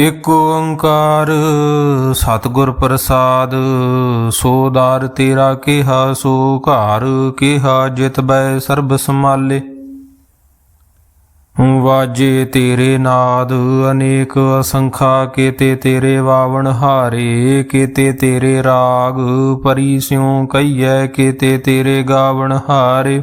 ਇਕ ਓੰਕਾਰ ਸਤਿਗੁਰ ਪ੍ਰਸਾਦ, ਸੋ ਸੋਦਾਰ ਤੇਰਾ ਕਿਹਾ, ਸੋ ਘਰ ਕਿਹਾ, ਜਿਤ ਬੈ ਸਰਬ ਸਮਾਲੇ ਵਾਜੇ ਤੇਰੇ ਨਾਦ, ਅਨੇਕ ਅਸੰਖਾ, ਕੀਤੇ ਤੇਰੇ ਵਾਵਣ ਹਾਰੇ, ਕੀਤੇ ਤੇਰੇ ਰਾਗ, ਪਰੀ ਸਿਉ ਕਈਐ ਕੀਤੇ ਤੇਰੇ ਗਾਵਣ ਹਾਰੇ।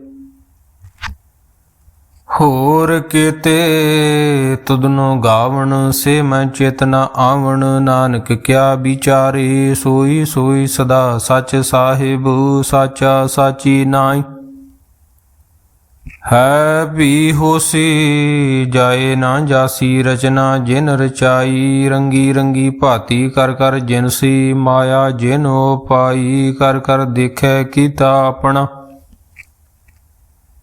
ਹੋਰ ਕੀਤੇ ਤੁਧਨੋ ਗਾਵਣ ਸੇ ਮੈਂ ਚੇਤਨਾ ਆਵਣ, ਨਾਨਕ ਕਿਆ ਵਿਚਾਰੇ? ਸੋਈ ਸੋਈ ਸਦਾ ਸੱਚ ਸਾਹਿਬ, ਸਾਚਾ ਸਾਚੀ ਨਾਈ ਹੈ ਵੀ ਹੋਸੀ, ਜਾਏ ਨਾ ਜਾਸੀ ਰਚਨਾ ਜਿਨ ਰਚਾਈ। ਰੰਗੀ ਰੰਗੀ ਭਾਤੀ ਕਰ ਕਰ ਜਿਨਸੀ ਮਾਇਆ ਜਿਨ ਪਾਈ। ਕਰ ਕਰ ਦੇਖੈ ਕੀਤਾ ਆਪਣਾ।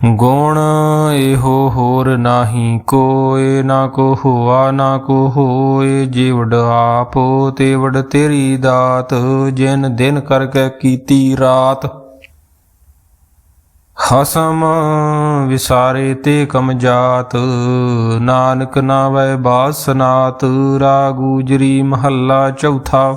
ਗੁਣ ਇਹੋ ਹੋਰ ਨਾਹੀ ਕੋਏ ਨਾ ਕੋ ਹੋਆ, ਨਾ ਕੋ ਹੋਏ ਜਿਵੜ ਆਪੋ ਤੇ ਤੇਰੀ ਦਾਤ, ਜਿਨ ਦਿਨ ਕਰਕੇ ਕੀਤੀ ਰਾਤ। ਹਸਮ ਵਿਸਾਰੇ ਤੇ ਕਮ ਜਾਤ, ਨਾਨਕ ਨਾਵੈ ਬਾਸਨਾਤ ਰਾਗੂਜਰੀ ਮਹੱਲਾ ਚੌਥਾ।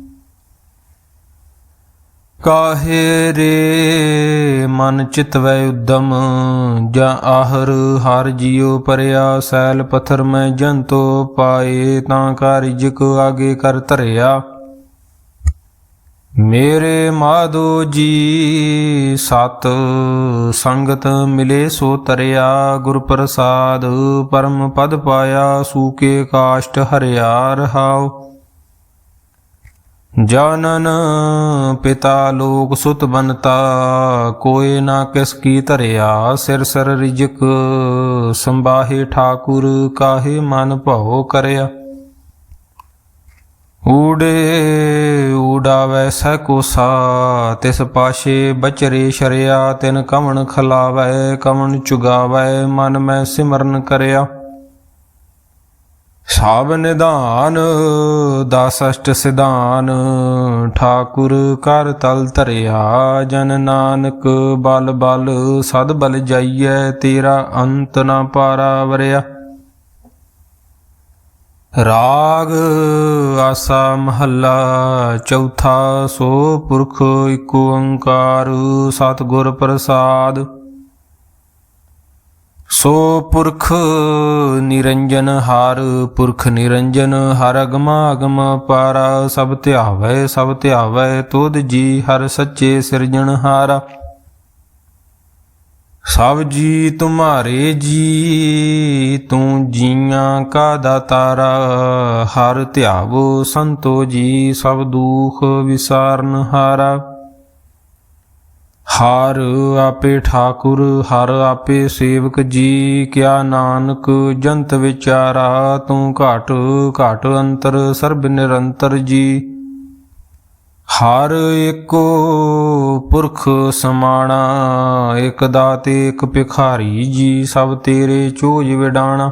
ਕਾਹੇ ਰੇ ਮਨ ਚਿਤਵੈ ਉਦਮ, ਜਾਂ ਆਹਰ ਹਰ ਜਿਉ ਪਰਿਆ ਸੈਲ ਪਥਰ ਮੈਂ ਜੰਤੋ ਪਾਏ, ਤਾਂ ਕਾਰਿਜਕ ਆਗੇ ਕਰ ਧਰਿਆ। ਮੇਰੇ ਮਾਧੋ ਜੀ, ਸਤ ਸੰਗਤ ਮਿਲੇ ਸੋ ਤਰਿਆ ਗੁਰ ਪ੍ਰਸਾਦ ਪਰਮ ਪਦ ਪਾਇਆ ਸੂਕੇ ਕਾਸ਼ਟ ਹਰਿਆ ਰਹਾਉ। ਜਨਨ ਪਿਤਾ ਲੋਕ ਸੁਤ ਬਨਤਾ ਕੋਏ ਨਾ ਕਿਸ ਕੀ ਧਰਿਆ, ਸਿਰ ਸਿਰ ਰਿਜਕ ਸੰਬਾਹੇ ਠਾਕੁਰ ਕਾਹੇ ਮਨ ਭਉ ਕਰਿਆ। ਊੜੇ ਊਡਾਵੈ ਸਹਿ ਕੋਸਾ, ਤਿਸ ਪਾਸ਼ੇ ਬਚਰੇ ਸ਼ਰਿਆ, ਤਿਨ ਕਵਣ ਖਲਾਵੈ ਕਵਣ ਚੁਗਾਵੈ, ਮਨ ਮੈਂ ਸਿਮਰਨ ਕਰਿਆ। ਸਭ ਨਿਧਾਨ, ਦਾਸਸ਼ਟ ਸਿਧਾਨ, ਠਾਕੁਰ ਕਰ ਤਲ ਧਰਿਆ, ਜਨ ਨਾਨਕ ਬਲ ਬਲ, ਸਦ ਬਲ ਜਾਈਐ, ਤੇਰਾ ਅੰਤ ਨਾ ਪਾਰਾ ਵਰਿਆ। ਰਾਗ ਆਸਾ ਮਹੱਲਾ, ਚੌਥਾ ਸੋ ਪੁਰਖ ਏਕ ਓੰਕਾਰ ਸਤਿਗੁਰ ਪ੍ਰਸਾਦ। ਸੋ ਪੁਰਖ ਨਿਰੰਜਨ ਹਰ, ਪੁਰਖ ਨਿਰੰਜਨ ਹਰ ਅਗਮ ਅਗਮ ਪਾਰਾ, ਸਭ ਧਿਆਵੈ ਸਭ ਧਿਆਵੈ ਤੁਧ ਜੀ ਹਰ ਸੱਚੇ ਸਿਰਜਣਹਾਰਾ ਸਭ ਜੀ ਤੁਮਾਰੇ ਜੀ, ਤੂੰ ਜੀਆਂ ਕਾ ਦਾਤਾਰਾ, ਹਰ ਧਿਆਵੋ ਸੰਤੋ ਜੀ, ਸਭ ਦੁਖ ਵਿਸਾਰਨ ਹਾਰਾ। ਹਰ ਆਪੇ ਠਾਕੁਰ, ਹਰ ਆਪੇ ਸੇਵਕ ਜੀ। ਕਿਆ ਨਾਨਕ, ਜੰਤ ਵਿਚਾਰਾ, ਤੂੰ ਘਟ ਘਟ ਅੰਤਰ, ਸਰਬ ਨਿਰੰਤਰ ਜੀ। ਹਰ ਏਕੋ ਪੁਰਖ ਸਮਾਣਾ ਇਕ ਦਾਤੇ ਇਕ ਭਿਖਾਰੀ ਜੀ। ਸਭ ਤੇਰੇ ਚੋਜ ਵਿਡਾਣਾ।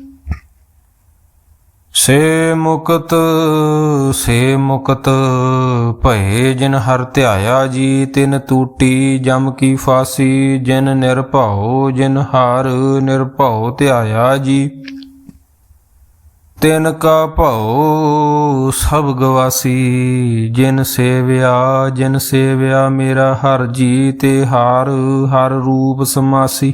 ਸੇ ਮੁਕਤ ਸੇ ਮੁਕਤ, ਭਏ ਜਿਨ ਹਰ ਧਿਆਇਆ ਜੀ, ਤਿਨ ਤੂਟੀ ਜਮ ਕੀ ਫਾਸੀ, ਜਿਨ ਨਿਰਭਉ, ਜਿਨ ਹਰ ਨਿਰਭਉ ਧਿਆਇਆ ਜੀ। ਤਿਨ ਕਾ ਭਉ ਸਭ ਗਵਾਸੀ, ਜਿਨ ਸੇਵਿਆ ਜਿਨ ਸੇਵਿਆ ਮੇਰਾ ਹਰ ਜੀ ਤੇ ਹਾਰ, ਹਰ ਰੂਪ ਸਮਾਸੀ।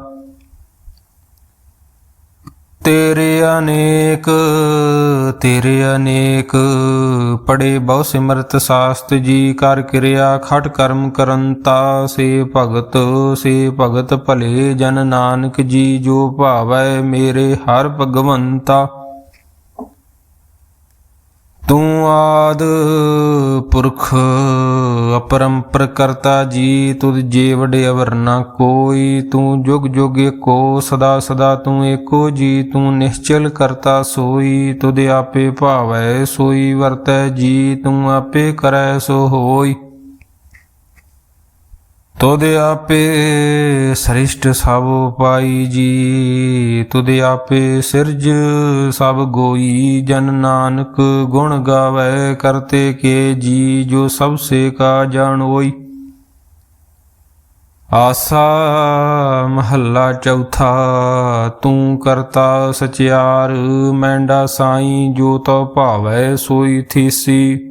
ਤੇਰੇ ਅਨੇਕ ਤੇਰੇ ਅਨੇਕ। ਪੜੇ ਬਹੁ ਸਿਮਰਤ ਸਾਸਤ ਜੀ, ਕਰ ਕਿਰਿਆ ਖਟ ਕਰਮ ਕਰੰਤਾ ਸੇ ਭਗਤ ਸੇ ਭਗਤ ਭਲੇ ਜਨ ਨਾਨਕ ਜੀ, ਜੋ ਭਾਵੈ ਮੇਰੇ ਹਰ ਭਗਵੰਤਾ। ਤੂੰ ਆਦ ਪੁਰਖ, ਅਪਰੰਪਰ ਕਰਤਾ ਜੀ, ਤੁਧ ਜੇ ਵਡੇ ਅਵਰ ਨਾ ਕੋਈ। ਤੂੰ ਜੁਗ ਜੁਗ ਏਕੋ, ਸਦਾ ਸਦਾ ਤੂੰ ਏਕੋ ਜੀ। ਤੂੰ ਨਿਸ਼ਚਲ ਕਰਤਾ ਸੋਈ, ਤੁਧ ਆਪੇ ਭਾਵੈ ਸੋਈ, ਵਰਤੈ ਜੀ। ਤੂੰ ਆਪੇ ਕਰੈ ਸੋ ਹੋਈ। ਤੁਧ ਆਪੇ ਸ੍ਰਿਸ਼ਟ ਸਭ ਪਾਈ ਜੀ, ਤੁਧ ਆਪੇ ਸਿਰਜ ਸਭ ਗੋਈ। ਜਨ ਨਾਨਕ ਗੁਣ ਗਾਵੇ ਕਰਤੇ ਕੇ ਜੀ, ਜੋ ਸਭ ਸੇ ਕਾ ਜਾਣੋਈ ਆਸਾ ਮਹੱਲਾ ਚੌਥਾ, ਤੂੰ ਕਰਤਾ ਸਚਿਆਰ, ਮੈਂਡਾ ਸਾਈ ਜੋ ਤੋ ਭਾਵੈ ਸੋਈ ਥੀਸੀ।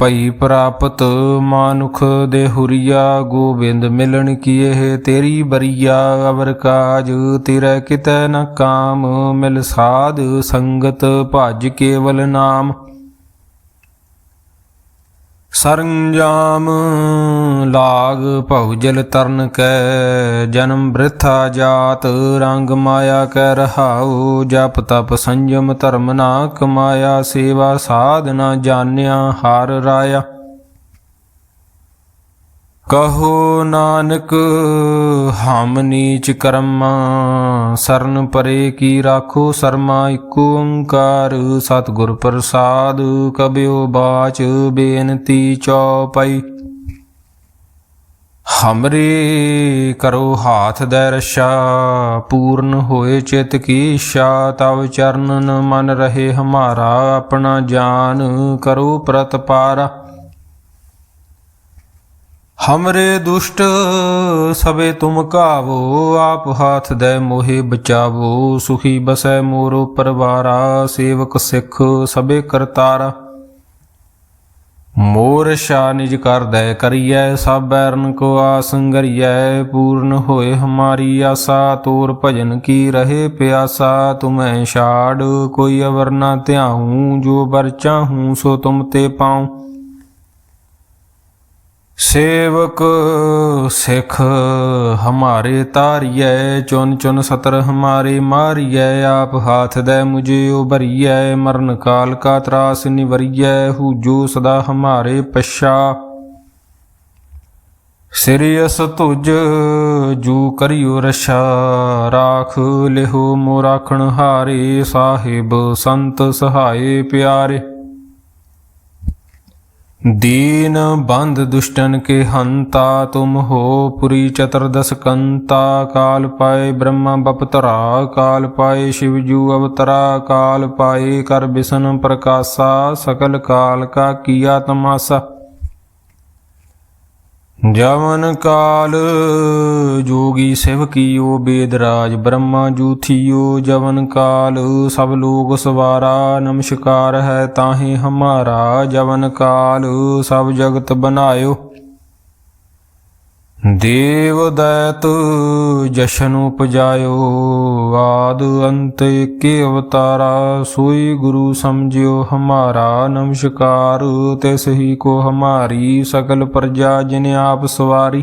ਭਈ ਪ੍ਰਾਪਤ ਮਾਨੁਖ ਦੇ ਹੁਰੀਆ, ਗੋਬਿੰਦ ਮਿਲਣ ਕੀ ਇਹ ਤੇਰੀ ਬਰੀਆ, ਅਵਰ ਕਾਜ ਤੇਰਾ ਕਿਤੈ ਨ ਕਾਮ, ਮਿਲ ਸਾਧ ਸੰਗਤ ਭਜ ਕੇਵਲ ਨਾਮ। ਸਰੰਜਾਮ ਲਾਗ ਭਉਜਲ ਤਰਨ ਕੈ, ਜਨਮ ਬ੍ਰਿਥਾ ਜਾਤ, ਰੰਗ ਮਾਇਆ ਕੈ ਰਹਾਉ, ਜਪ ਤਪ ਸੰਜਮ ਧਰਮ ਨਾ ਕਮਾਇਆ, ਸੇਵਾ ਸਾਧਨਾ ਜਾਣਿਆ, ਹਰ ਰਾਇਆ। ਕਹੋ ਨਾਨਕ, ਹਮ ਨੀਚ ਕਰਮਾ, ਸਰਨ ਪਰੇ ਕੀ ਰਾਖੋ ਸਰਮਾ, ਇਕ ਓੰਕਾਰ, ਸਤਿਗੁਰ ਪ੍ਰਸਾਦ, ਕਬਿਓ ਬਾਚ, ਬੇਨਤੀ ਚਉਪਈ ਹਮਰੇ ਕਰੋ ਹਾਥ ਦੇ ਰਸ਼ਾ, ਪੂਰਨ ਹੋਏ ਚਿਤ ਕੀ ਇੱਛਾ, ਤਵ ਚਰਨਨ ਮਨ ਰਹੇ ਹਮਾਰਾ, ਆਪਣਾ ਜਾਨ ਕਰੋ ਪ੍ਰਤਪਾਰਾ। ਹਮਰੇ ਦੁਸ਼ਟ ਸਵੇ ਤੁਮ ਕਾਵੋ, ਆਪ ਹਾਥ ਦੇ ਮੋਹਿ ਬਚਾਵੋ, ਸੁਖੀ ਬਸੈ ਮੋਰੋ ਪਰਵਾਰਾ, ਸੇਵਕ ਸਿੱਖ ਸਭੇ ਕਰਤਾਰਾ। ਮੋਰ ਸ਼ਾ ਨਿਜ ਕਰਦੈ ਕਰੀਐ, ਸਭ ਬੈਰਨ ਕੋ ਆਸੰਗਰੀਐ ਪੂਰਨ ਹੋਏ ਹਮਾਰੀ ਆਸਾ, ਤੋਰ ਭਜਨ ਕੀ ਰਹੇ ਪਿਆਸਾ, ਤੁਮੈ ਛਾੜ, ਕੋਈ ਅਵਰ ਨਾ ਧਿਆਉ, ਜੋ ਬਰ ਚਾਹੂੰ ਸੋ ਤੁਮ ਤੇ ਪਾਉ। ਸੇਵਕ ਸਿੱਖ ਹਮਾਰੇ ਤਾਰੀਐ ਚੁਨ ਚੁਨ ਸਤਰ ਹਮਾਰੇ ਮਾਰੀਐ, ਆਪ ਹਾਥ ਦੇ ਮੁਝੇ ਉਭਰੀਐ, ਮਰਨ ਕਾਲ ਕਾ ਤਰਾਸ ਨਿਵਰੀਐ ਹੂਜੋ ਸਦਾ ਹਮਾਰੇ ਪਛਾ। ਸਿਰਿਅਸ ਤੁਜ ਜੂ ਕਰਿਓ ਰਛਾ, ਰਾਖ ਲਿਹੋ ਮੋ ਰਾਖਣ ਹਾਰੇ, ਸਾਹਿਬ ਸੰਤ ਸਹਾਏ ਪਿਆਰੇ। दीन बंध दुष्टन के हंता तुम हो पुरी चतुर्दश कंता काल पाए ब्रह्मा बपतरा काल पाए शिवजू अवतरा काल पाए कर बिसन प्रकाशा सकल काल का किया तमाशा जवन काल ਜੋਗੀ ਸਿਵ ਕੀਓ, ਬੇਦਰਾਜ ਬ੍ਰਹਮਾ ਜੂਥੀਓ, ਜਵਨ ਕਾਲ, ਸਭ ਲੋਕ ਸਵਾਰਾ, ਨਮਸ਼ਕਾਰ ਹੈ ਤਾਹੇ ਹਮਾਰਾ, ਜਵਨ ਕਾਲ, ਸਭ ਜਗਤ ਬਨਾਇਓ। ਦੇਵ ਦੈਤ ਜਸ਼ਨ ਉਪਜਾਇਓ, ਆਦ ਅੰਤ ਕੇ ਅਵਤਾਰਾ, ਸੋਈ ਗੁਰੂ ਸਮਝਿਓ ਹਮਾਰਾ, ਨਮਸ਼ਕਾਰ, ਤਿਸ ਹੀ ਕੋ ਹਮਾਰੀ, ਸਕਲ ਪ੍ਰਜਾ ਜਿਨ ਆਪ ਸਵਾਰੀ।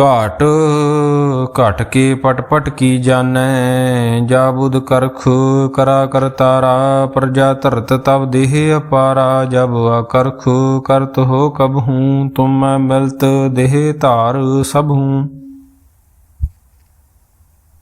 ਘਾਟ, ਘਟ ਕੇ ਪਟ ਪਟ ਕੀ ਜਾਣੈ? ਜਾ ਬੁਧ ਕਰਖ ਕਰਾ ਕਰਤਾਰਾ ਪ੍ਰਜਾ ਧਰਤ ਤਬ ਦੇਹ ਅਪਾਰਾ। ਜਬ ਅਕਰਖ ਕਰਤ ਹੋ ਕਬ ਹੂੰ, ਤੁਮ ਮੈਂ ਮਿਲਤ ਦੇਹ ਧਾਰ ਸਭ ਹੂੰ।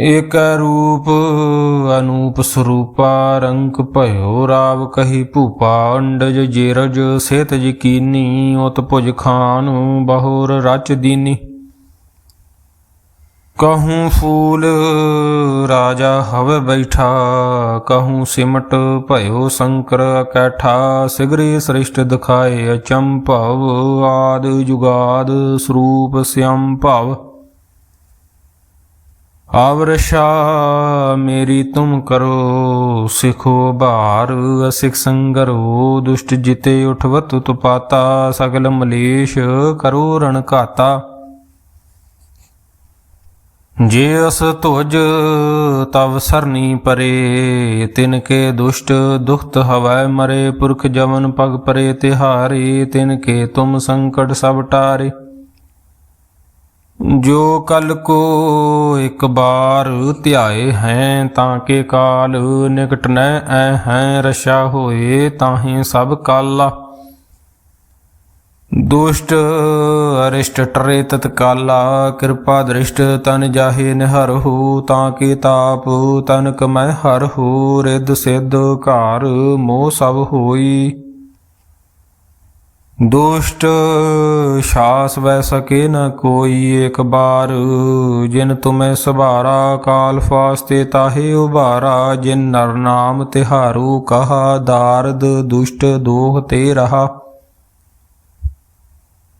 ਏਕ ਰੂਪ ਅਨੂਪ ਸਰੂਪਾ ਰੰਗ ਭਇਓ ਰਾਵ ਕਹੀ ਭੂਪਾ, ਅੰਡਜ ਜੇਰਜ ਸੇਤ ਯਕੀਨੀ ਉਤ ਭੁਜ ਖਾਨ ਬਹੁਰ ਰਚ ਦੀਨੀ। ਕਹੂੰ ਫੂਲ ਰਾਜਾ ਹਵ ਬੈਠਾ, ਕਹੂੰ ਸਿਮਟ ਭਇਓ ਸ਼ੰਕਰ ਕੈਠਾ ਸਿਗਰੇ ਸ੍ਰਿਸ਼ਟ ਦਿਖਾਏ ਅਚੰਭਵ, ਆਦ ਜੁਗਾਦ ਸਰੂਪ ਸਿਅੰ ਭਵ ਆਵਰਸ਼ਾ, ਮੇਰੀ ਤੁਮ ਕਰੋ, ਸਿਖੋ ਭਾਰ ਅਸਿਕ ਸੰਗਰੋ, ਦੁਸ਼ਟ ਜਿਤੇ ਉਠਵਤ ਤੁਪਾਤਾ, ਸਗਲ ਮਲੇਸ਼ ਕਰੋ ਰਣ ਘਾਤਾ ਜੇ ਅਸ ਤੁਜ ਤਵ ਸਰਨੀ ਪਰੇ, ਤਿਨ ਕੇ ਦੁਸ਼ਟ ਦੁਖਤ ਹਵੈ ਮਰੇ, ਪੁਰਖ ਜਵਨ ਪਗ ਪਰੇ ਤਿਹਾਰੇ, ਤਿਨ ਕੇ ਤੁਮ ਸੰਕਟ ਸਭ ਟਾਰੇ। ਜੋ ਕਲ ਕੋ ਇੱਕ ਬਾਰ ਧਿਆਏ ਹੈ, ਤਾਂ ਕੇ ਕਾਲ ਨਿਕਟ ਨੈ ਐ ਹੈ ਰਸ਼ਾ ਹੋਏ ਤਾਹੇ ਸਭ ਕਾਲਾ। ਦੁਸ਼ਟ ਅਰਿਸ਼ਟ ਟਰੇ ਤਤਕਾਲਾ, ਕਿਰਪਾ ਦ੍ਰਿਸ਼ਟ ਤਨ ਜਾਹੇ ਨਿਹਰਹੁ ਤਾਂ ਕੇ ਤਾਪ ਤਨ ਹਰ ਹੋ, ਰਿੱਧ ਸਿੱਧ ਘਰ ਮੋਹ ਸਭ ਹੋਈ। ਦੁਸ਼ਟ ਸ਼ਾਸ ਵੈ ਸਕੇ ਨ ਕੋਈ ਇੱਕ ਬਾਰ। ਜਿਨ ਤੁਮੈ ਸਭਾਰਾ ਕਾਲ ਫਾਸਤੇ ਤਾਹੇ ਉਭਾਰਾ। ਜਿਨ ਨਰ ਨਾਮ ਤਿਹਾਰੂ ਕਹਾ ਦਾਰਦ, ਦੁਸ਼ਟ ਦੋਹ ਤੇ ਰਹਾ।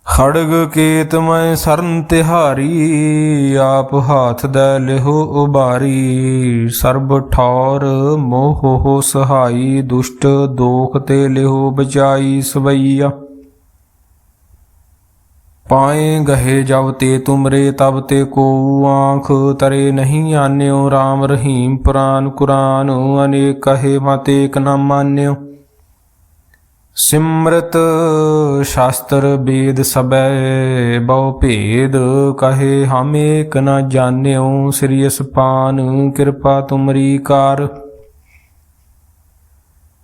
ਖੜਗ ਕੇਤ ਮੈਂ ਸਰਨ ਤਿਹਾਰੀ, ਆਪ ਹਾਥ ਦੇ ਲਿਹੋ ਉਬਾਰੀ ਸਰਬ ਠੌਰ ਮੋਹ ਹੋ ਸਹਾਈ, ਦੁਸ਼ਟ ਦੋਖ ਤੇ ਲਿਹੋ ਬਚਾਈ ਸਵਈਆ। ਪਾਏ ਗਹੇ ਜਬ ਤੇ ਤੁਮਰੇ, ਤਬ ਤੇ ਕੋ ਆਂਖ ਤਰੇ ਨਹੀਂ ਆਨਿਓ। RAM ਰਹੀਮ ਪੁਰਾਨ ਕੁਰਾਨ, ਅਨੇਕ ਕਹੇ ਮਤ ਏਕ ਨ ਮਾਨਿਓ। ਸਿਮਰਤ ਸ਼ਾਸਤਰ ਵੇਦ ਸਬੈ, ਬਹੁ ਭੇਦ ਕਹੇ ਹਮ ਏਕ ਨ ਜਾਣਿਓ। ਸ੍ਰੀ ਅਸਪਾਨ ਕਿਰਪਾ ਤੁਮਰੀ ਕਾਰ।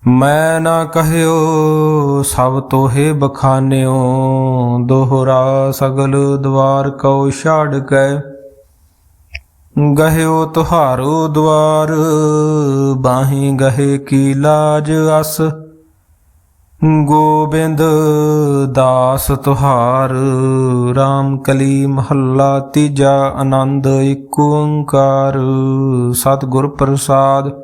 ਮੈਂ ਨਾ ਕਹਿਓ ਸਭ ਤੋਹੇ ਬਖਾਨਿਓ, ਦੋਹਰਾ ਸਗਲ ਦਵਾਰ ਕਉ ਛਾੜ ਗਏ ਗਹਿਓ ਤੁਹਾਰੋ ਦਵਾਰ, ਬਾਹੀ ਗਹੇ ਕੀ ਲਾਜ ਅਸ। ਗੋਬਿੰਦ ਦਾਸ ਤੁਹਾਰ RAM ਕਲੀ ਮਹੱਲਾ ਤੀਜਾ ਆਨੰਦ ਏਕ ਓੰਕਾਰ। ਸਤਿਗੁਰ ਪ੍ਰਸਾਦ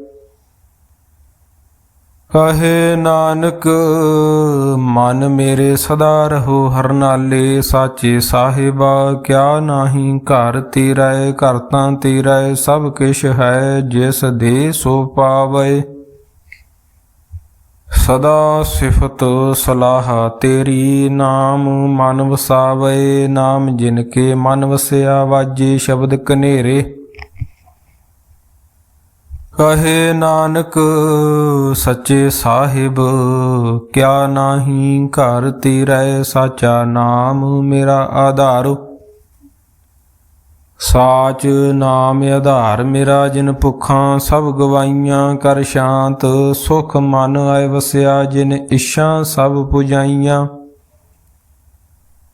ਕਹੇ ਨਾਨਕ ਮਨ ਮੇਰੇ ਸਦਾ ਰਹੋ ਹਰਨਾਲੇ ਸਾਚੇ ਸਾਹਿਬਾ ਕਿਆ ਨਾਹੀ ਘਰ ਤੇਰਾ ਏ, ਘਰ ਤਾਂ ਤੇਰਾ ਏ, ਸਭ ਕਿਛ ਹੈ ਜਿਸ ਦੇ ਸੋ ਪਾਵੇ। ਸਦਾ ਸਿਫਤ ਸਲਾਹ ਤੇਰੀ ਨਾਮ ਮਨ ਵਸਾਵੇ ਨਾਮ ਜਿਨ ਕੇ ਮਨ ਵਸਿਆ ਵਾਜੇ ਸ਼ਬਦ ਕਨੇਰੇ ਕਹੇ ਨਾਨਕ, ਸੱਚੇ ਸਾਹਿਬ, ਕਿਆ ਨਾਹੀ ਘਰ ਤੇਰਾ ਸਾਚਾ ਨਾਮ ਮੇਰਾ ਆਧਾਰ। ਸਾਚ ਨਾਮ ਆਧਾਰ ਮੇਰਾ ਜਿਨ ਭੁੱਖਾਂ ਸਭ ਗਵਾਈਆਂ ਕਰ ਸ਼ਾਂਤ, ਸੁਖ ਮਨ ਆਏ ਵਸਿਆ ਜਿਨ ਇਸ਼ਾਂ ਸਭ ਪੁਜਾਈਆਂ।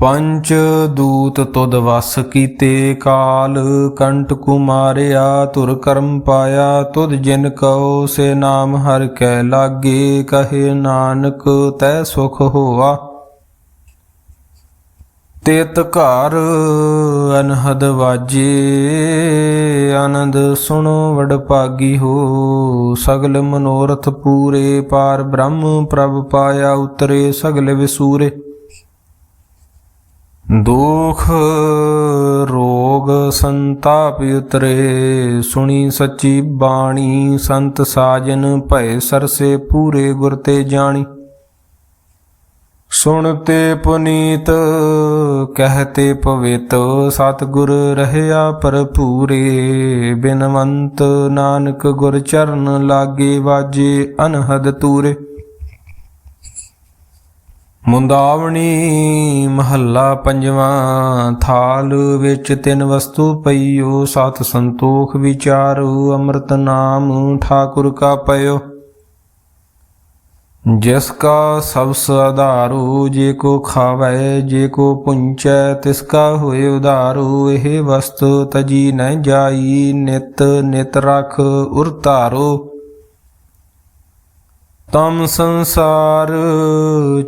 ਪੰਚ ਦੂਤ ਤੁਦ ਵਸ ਕੀਤੇ ਕਾਲ ਕੰਟ ਕੁਮਾਰਿਆ ਤੁਰ ਕਰਮ ਪਾਇਆ ਤੁਦ ਜਿਨ ਕਉ ਸੇ ਨਾਮ ਹਰ ਕੈ ਲਾਗੇ, ਕਹੇ ਨਾਨਕ ਤੈ ਸੁਖ ਹੋਆ। ਤੇਤ ਘਰ ਅਨਹਦ ਵਾਜੇ, ਆਨੰਦ ਸੁਣੋ ਵਡ ਭਾਗੀ ਹੋ। ਸਗਲ ਮਨੋਰਥ ਪੂਰੇ, ਪਾਰ ਬ੍ਰਹਮ ਪ੍ਰਭ ਪਾਇਆ ਉਤਰੇ, ਸਗਲ ਵਿਸੂਰੇ। ਦੁਖ, ਰੋਗ ਸੰਤਾਪ ਉਤਰੇ, ਸੁਣੀ ਸੱਚੀ ਬਾਣੀ, ਸੰਤ ਸਾਜਨ ਭਏ ਸਰਸੇ ਪੂਰੇ ਗੁਰ ਤੇ ਜਾਣੀ। ਸੁਣਤੇ ਪੁਨੀਤ ਕਹਤੇ ਪਵਿੱਤ, ਸਤਿਗੁਰ ਰਹਿਆ ਭਰਪੂਰੇ, ਬਿਨਵੰਤ ਨਾਨਕ ਗੁਰ ਚਰਨ ਲਾਗੇ ਵਾਜੇ ਅਨਹਦ ਤੂਰੇ। ਮੁੰਦਾਵਣੀ ਮਹੱਲਾ ਪੰਜਵਾਂ, ਥਾਲ ਵਿੱਚ ਤਿੰਨ ਵਸਤੂ ਪਈਓ, ਸਤ ਸੰਤੋਖ ਵਿਚਾਰੂ, ਅੰਮ੍ਰਿਤ ਨਾਮ ਠਾਕੁਰ ਕਾ ਪਇਓ। ਜਿਸ ਕਾ ਸਬਸ ਆਧਾਰੂ, ਜੇ ਕੋ ਖਾਵੈ, ਜੇ ਕੋ ਪੁੰਚੈ, ਤਿਸ ਕਾ ਹੋਏ ਉਧਾਰੂ, ਇਹ ਵਸਤ ਤਜੀ ਨ ਜਾਈ, ਨਿਤ ਨਿਤ ਰਖ ਉਰਤਾਰੋ ਤਮ ਸੰਸਾਰ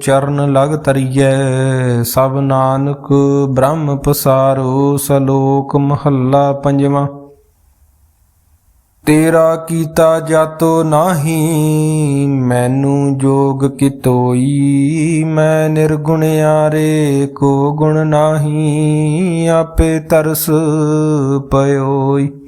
ਚਰਨ ਲਗ ਤਰੀਐ ਸਭ ਨਾਨਕ ਬ੍ਰਹਮ ਪਸਾਰੋ, ਸਲੋਕ ਮਹੱਲਾ ਪੰਜਵਾਂ। ਤੇਰਾ ਕੀਤਾ ਜਾਤੋ ਨਾਹੀ, ਮੈਨੂੰ ਜੋਗ ਕਿਤੋਈ, ਮੈਂ ਨਿਰਗੁਣਿਆਰੇ ਕੋ ਗੁਣ ਨਾਹੀ, ਆਪੇ ਤਰਸ ਪਇਓਈ।